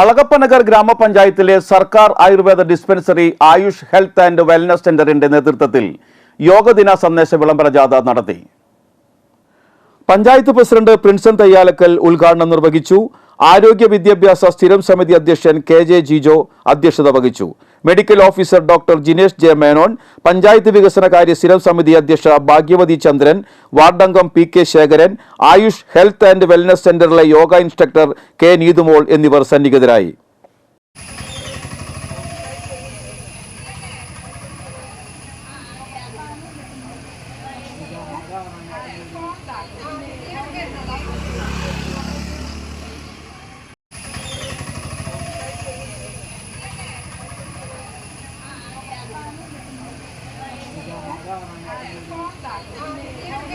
അളകപ്പനഗർ ഗ്രാമപഞ്ചായത്തിലെ സർക്കാർ Ayurveda dispensary Ayush health and wellness സെന്ററിന്റെ നേതൃത്വത്തിൽ യോഗദിന സന്ദേശ വിളംബര ജാഥ നടത്തി. പഞ്ചായത്ത് പ്രസിഡന്റ് പ്രിൻസൻ തയ്യാലക്കൽ ഉദ്ഘാടനം നിർവഹിച്ചു ആരോഗ്യ വിദ്യാഭ്യാസ സ്ഥിരം സമിതി അധ്യക്ഷൻ കെ ജെ ജിജോ അധ്യക്ഷത വഹിച്ചു. Medical officer doctor Jinesh J Menon panchayat വികസനകാര്യ സ്ഥിരം സമിതി അധ്യക്ഷ Bhagyavathi Chandran വാർഡംഗം P K Sekharan Ayush health and wellness സെന്ററിലെ യോഗ ഇൻസ്ട്രക്ടർ കെ നീതുമോൾ എന്നിവർ സന്നിഹിതരായി. 哎零一八